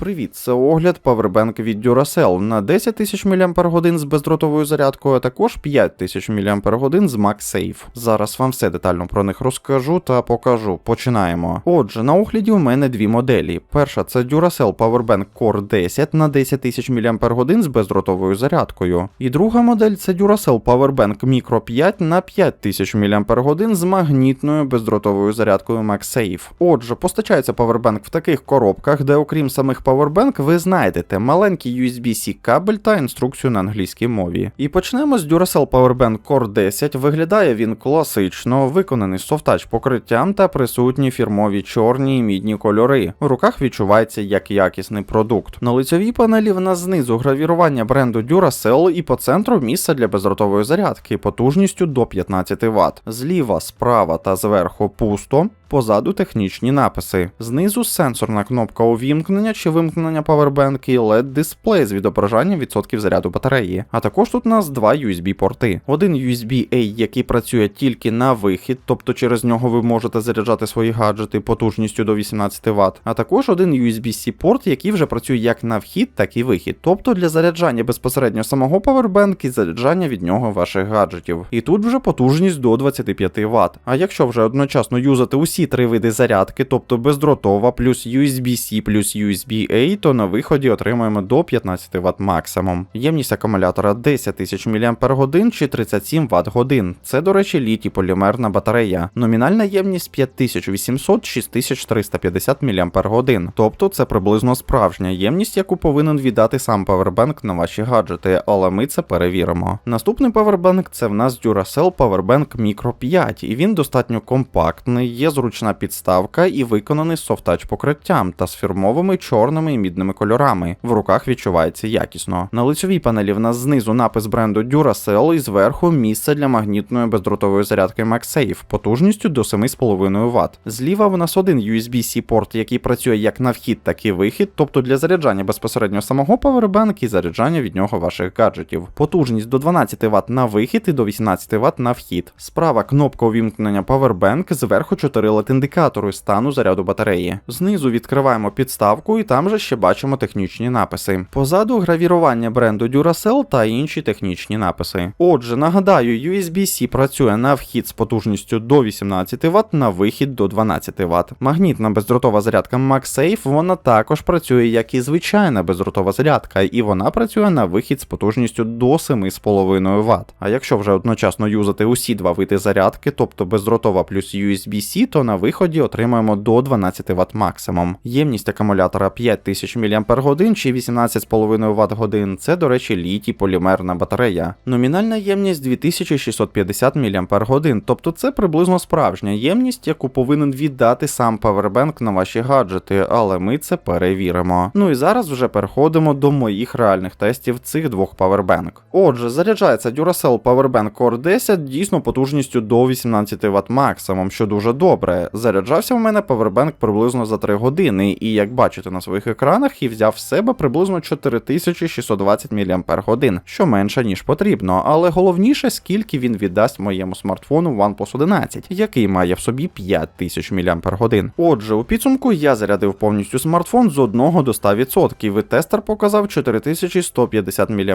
Привіт, це огляд Powerbank від Duracell на 10 тисяч мАч з бездротовою зарядкою, а також 5 тисяч мАч з MagSafe. Зараз вам все детально про них розкажу та покажу. Починаємо. Отже, на огляді у мене дві моделі. Перша це Duracell Powerbank Core 10 на 10 тисяч мАч з бездротовою зарядкою. І друга модель це Duracell Powerbank Micro 5 на 5 тисяч мАч з магнітною бездротовою зарядкою MagSafe. Отже, постачається Powerbank в таких коробках, де окрім самих Powerbank ви знайдете маленький USB-C кабель та інструкцію на англійській мові. І почнемо з Duracell Powerbank Core 10. Виглядає він класично, виконаний софтач покриттям та присутні фірмові чорні і мідні кольори. У руках відчувається як якісний продукт. На лицьовій панелі в нас знизу гравірування бренду Duracell і по центру місце для бездротової зарядки потужністю до 15 Вт. Зліва, справа та зверху пусто. Позаду технічні написи. Знизу сенсорна кнопка увімкнення чи вимкнення Powerbank і LED-дисплей з відображенням відсотків заряду батареї. А також тут у нас два USB-порти. Один USB-A, який працює тільки на вихід, тобто через нього ви можете заряджати свої гаджети потужністю до 18 Вт. А також один USB-C порт, який вже працює як на вхід, так і вихід. Тобто для заряджання безпосередньо самого Powerbank і заряджання від нього ваших гаджетів. І тут вже потужність до 25 Вт. А якщо вже одночасно юзати усі три види зарядки, тобто бездротова плюс USB-C плюс USB-A, то на виході отримаємо до 15 Вт максимум. Ємність акумулятора 10 тисяч мАч чи 37 Вт годин. Це, до речі, літій полімерна батарея. Номінальна ємність 5800-6350 мАч, тобто це приблизно справжня ємність, яку повинен віддати сам Powerbank на ваші гаджети, але ми це перевіримо. Наступний Powerbank це в нас Duracell Powerbank Micro 5, і він достатньо компактний, є зручна підставка і виконаний з софтач покриттям та з фірмовими чорними і мідними кольорами. В руках відчувається якісно. На лицьовій панелі в нас знизу напис бренду Duracell і зверху місце для магнітної бездротової зарядки MagSafe потужністю до 7,5 Вт. Зліва в нас один USB-C порт, який працює як на вхід, так і вихід, тобто для заряджання безпосередньо самого Powerbank і заряджання від нього ваших гаджетів. Потужність до 12 Вт на вихід і до 18 Вт на вхід. Справа кнопка увімкнення Powerbank, зверху 4 LED-індикатори стану заряду батареї. Знизу відкриваємо підставку і там же ще бачимо технічні написи. Позаду гравірування бренду Duracell та інші технічні написи. Отже, нагадаю, USB-C працює на вхід з потужністю до 18 Вт, на вихід до 12 Вт. Магнітна бездротова зарядка MagSafe, вона також працює як і звичайна бездротова зарядка, і вона працює на вихід з потужністю до 7,5 Вт. А якщо вже одночасно юзати усі два види зарядки, тобто бездротова плюс USB-C, то на виході отримаємо до 12 Вт максимум. Ємність акумулятора 5000 мАч чи 18,5 Вт годин. Це, до речі, літій полімерна батарея. Номінальна ємність 2650 мАч, тобто це приблизно справжня ємність, яку повинен віддати сам Powerbank на ваші гаджети, але ми це перевіримо. Ну і зараз вже переходимо до моїх реальних тестів цих двох Powerbank. Отже, заряджається Duracell Powerbank Core 10 дійсно потужністю до 18 Вт максимум, що дуже добре. Заряджався в мене Powerbank приблизно за 3 години, і як бачите на своїх екранах, і взяв в себе приблизно 4620 мАч, що менше ніж потрібно. Але головніше, скільки він віддасть моєму смартфону OnePlus 11, який має в собі 5000 мАч. Отже, у підсумку я зарядив повністю смартфон з 1 до 100%, і тестер показав 4150 мАч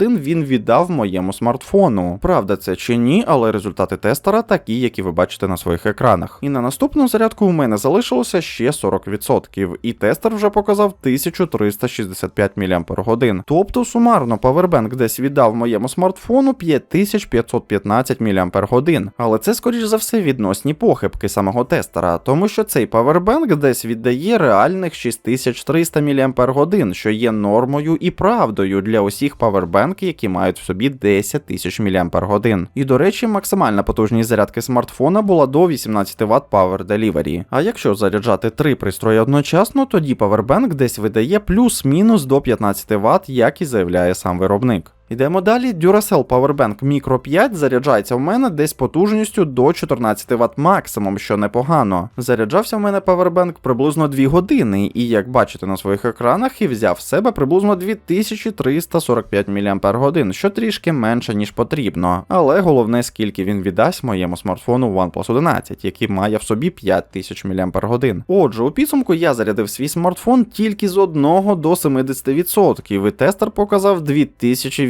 він віддав моєму смартфону. Правда, це чи ні, але результати тестера такі, які ви бачите на своїх екранах. І на наступну зарядку у мене залишилося ще 40%, і тестер вже показав 1365 мАч. Тобто сумарно Powerbank десь віддав моєму смартфону 5515 мАч. Але це, скоріш за все, відносні похибки самого тестера, тому що цей Powerbank десь віддає реальних 6300 мАч, що є нормою і правдою для усіх Powerbank, які мають в собі 10 тисяч мАч. І до речі, максимальна потужність зарядки смартфона була до 18 Вт Power Delivery. А якщо заряджати три пристрої одночасно, тоді Powerbank десь видає плюс-мінус до 15 Вт, як і заявляє сам виробник. Йдемо далі. Duracell Powerbank Micro 5 заряджається в мене десь потужністю до 14 Вт максимум, що непогано. Заряджався в мене Powerbank приблизно 2 години, і як бачите на своїх екранах, і взяв в себе приблизно 2345 мАч, що трішки менше, ніж потрібно. Але головне, скільки він віддасть моєму смартфону OnePlus 11, який має в собі 5000 мАч. Отже, у підсумку я зарядив свій смартфон тільки з 1 до 70%, і тестер показав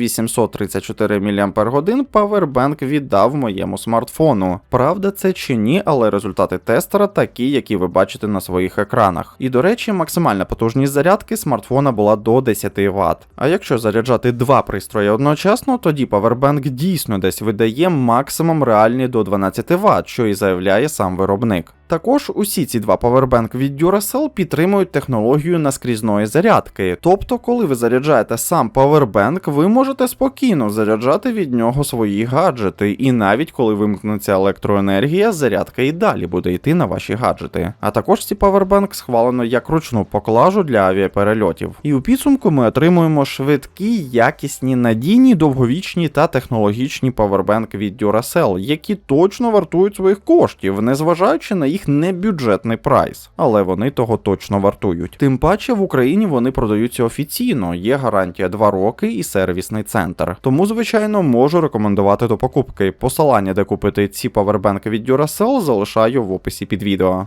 2834 мАч Powerbank віддав моєму смартфону. Правда, це чи ні, але результати тестера такі, які ви бачите на своїх екранах. І до речі, максимальна потужність зарядки смартфона була до 10 Вт. А якщо заряджати два пристрої одночасно, тоді Powerbank дійсно десь видає максимум реальний до 12 Вт, що і заявляє сам виробник. Також усі ці два павербенк від Duracell підтримують технологію наскрізної зарядки. Тобто, коли ви заряджаєте сам павербенк, ви можете спокійно заряджати від нього свої гаджети, і навіть коли вимкнеться електроенергія, зарядка і далі буде йти на ваші гаджети. А також ці павербенк схвалено як ручну поклажу для авіаперельотів. І у підсумку ми отримуємо швидкі, якісні, надійні, довговічні та технологічні павербенки від Duracell, які точно вартують своїх коштів, незважаючи на їх небюджетний прайс, але вони того точно вартують. Тим паче в Україні вони продаються офіційно, є гарантія 2 роки і сервісний центр. Тому, звичайно, можу рекомендувати до покупки. Посилання, де купити ці павербенки від Duracell, залишаю в описі під відео.